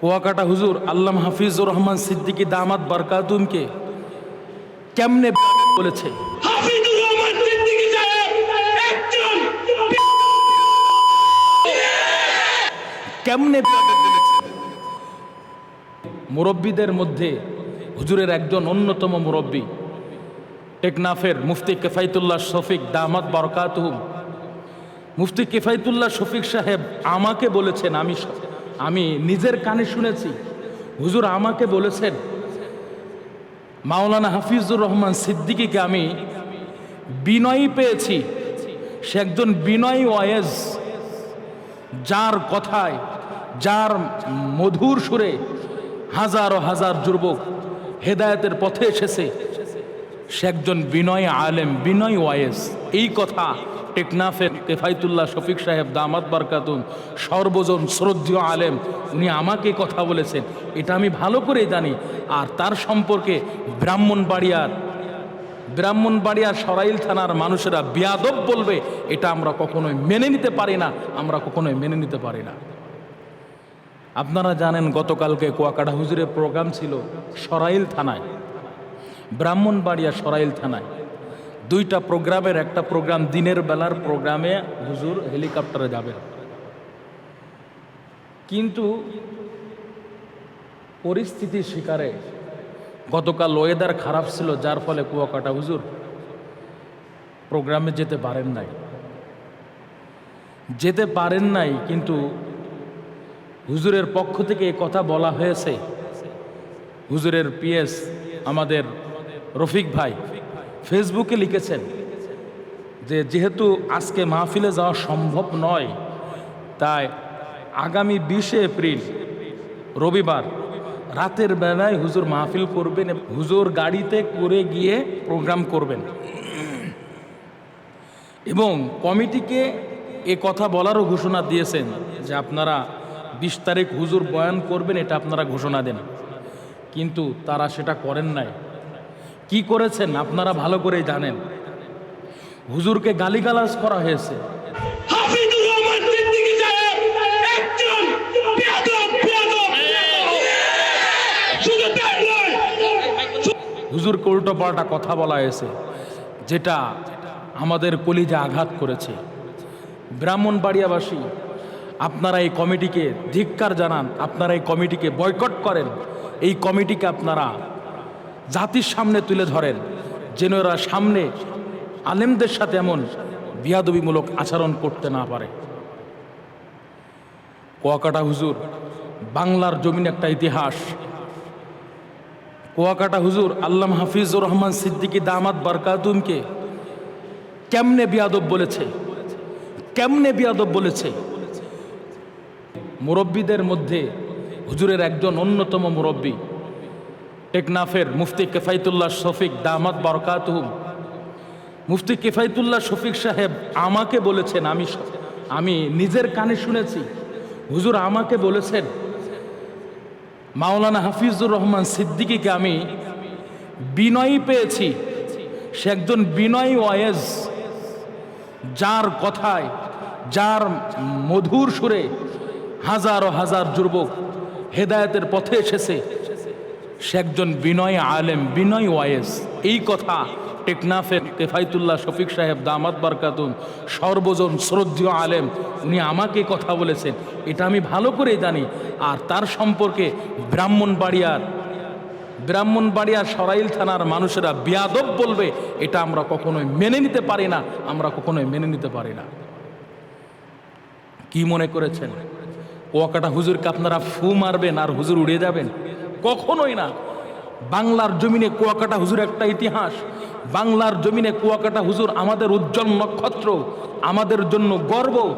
কুয়াকাটা হুজুর আল্লাহ হাফিজুর রহমান সিদ্দিকী দামাত বারকাতুমকে কেমনে বলেছে? কেমনে মুরব্বীদের মধ্যে হুজুরের একজন অন্যতম মুরব্বী টেকনাফের মুফতি কেফাইতুল্লাহ শফিক দামাত বরকাতহুম মুফতি কেফাইতুল্লাহ শফিক সাহেব আমাকে বলেছেন আমি আমি নিজের কানে শুনেছি। হুজুর আমাকে বলেছেন, মাওলানা হাফিজুর রহমান সিদ্দিকীকে আমি বিনয়ী পেয়েছি। সে একজন বিনয়ী ওয়েজ যার কথায়, যার মধুর সুরে হাজারো হাজার যুবক হেদায়েতের পথে এসেছে। সে একজন বিনয় আলেম, বিনয় ওয়াইস এই কথা টেকনাফের কেফাইতুল্লাহ শফিক সাহেব দামাত বারকাতুন, সর্বজন শ্রদ্ধীয় আলেম, উনি আমাকে কথা বলেছেন। এটা আমি ভালো করে জানি। আর তার সম্পর্কে ব্রাহ্মণবাড়িয়ার ব্রাহ্মণবাড়িয়ার সরাইল থানার মানুষেরা বিয়াদব বলবে, এটা আমরা কখনোই মেনে নিতে পারি না, আমরা কখনোই মেনে নিতে পারি না। আপনারা জানেন, গতকালকে কুয়াকাটা হুজুরের প্রোগ্রাম ছিল সরাইল থানায়, ব্রাহ্মণবাড়িয়া সরাইল থানায়। দুইটা প্রোগ্রামের একটা প্রোগ্রাম দিনের বেলার প্রোগ্রামে হুজুর হেলিকপ্টারে যাবেন কিন্তু পরিস্থিতির শিকারে গতকাল ওয়েদার খারাপ ছিল, যার ফলে কুয়াকাটা হুজুর প্রোগ্রামে যেতে পারেন নাই। যেতে পারেন নাই, কিন্তু হুজুরের পক্ষ থেকে কথা বলা হয়েছে। হুজুরের পিএস আমাদের রফিক ভাই ফেসবুকে লিখেছেন যে যেহেতু আজকে মাহফিলে যাওয়া সম্ভব নয়, তাই আগামী বিশে এপ্রিল, রবিবার রাতের বেলায় হুজুর মাহফিল করবেন হুজুর গাড়িতে করে গিয়ে প্রোগ্রাম করবেন। এবং কমিটিকে এ কথা বলারও ঘোষণা দিয়েছেন যে আপনারা বিশ তারিখ হুজুর বয়ান করবেন, এটা আপনারা ঘোষণা দেন। কিন্তু তারা সেটা করেন নাই। কি করেছেন? আপনারা ভালো করেই জানেন। হুজুরকে গালিগালাজ করা হয়েছে। হুজুরকে উল্টো পাল্টা কথা বলা হয়েছে যেটা আমাদের কলিজা আঘাত করেছে। ব্রাহ্মণবাড়িয়াবাসী আপনারা এই কমিটিকে ধিক্কার জানান আপনারা এই কমিটিকে বয়কট করেন। এই কমিটিকে আপনারা জাতির সামনে তুলে ধরেন, যেন এরা সামনে আলেমদের সাথে এমন বিয়াদবিমূলক আচরণ করতে না পারে। কুয়াকাটা হুজুর, বাংলার জমিন একটা ইতিহাস। কুয়াকাটা হুজুর আল্লাহ হাফিজুর রহমান সিদ্দিকী দামাত বারকাতুমকে কেমনে বিয়াদব বলেছে? কেমনে বিয়াদব বলেছে? মুরব্বীদের মধ্যে হুজুরের একজন অন্যতম মুরব্বী টেকনাফের মুফতি কেফাইতুল্লাহ শফিক দামাত বরকাতহুম। মুফতি কেফাইতুল্লাহ শফিক সাহেব আমাকে বলেছেন, আমি আমি নিজের কানে শুনেছি। হুজুর আমাকে বলেছেন, মাওলানা হাফিজুর রহমান সিদ্দিকীকে আমি বিনয়ী পেয়েছি। সে একজন বিনয়ী ওয়েজ যার কথায়, যার মধুর সুরে হাজারো হাজার যুবক হেদায়েতের পথে এসেছে। সে একজন বিনয় আলেম, বিনয় ওয়েজ এই কথা টেকনাফের কেফাইতুল্লাহ শফিক সাহেব দামাত বারকাতুন, সর্বজন শ্রদ্ধীয় আলেম, উনি আমাকে কথা বলেছেন। এটা আমি ভালো করেই জানি। আর তার সম্পর্কে ব্রাহ্মণবাড়িয়ার ব্রাহ্মণবাড়িয়ার সরাইল থানার মানুষেরা বিয়াদব বলবে, এটা আমরা কখনোই মেনে নিতে পারি না, আমরা কখনোই মেনে নিতে পারি না। কি মনে করেছেন? কুয়াকাটা হুজুরকে আপনারা ফু মারবেন আর হুজুর উড়ে যাবেন? কখনোই না। বাংলার জমিনে কুয়াকাটা হুজুর একটা ইতিহাস। বাংলার জমিনে কুয়াকাটা হুজুর আমাদের উজ্জ্বল নক্ষত্র, আমাদের জন্য গর্ব।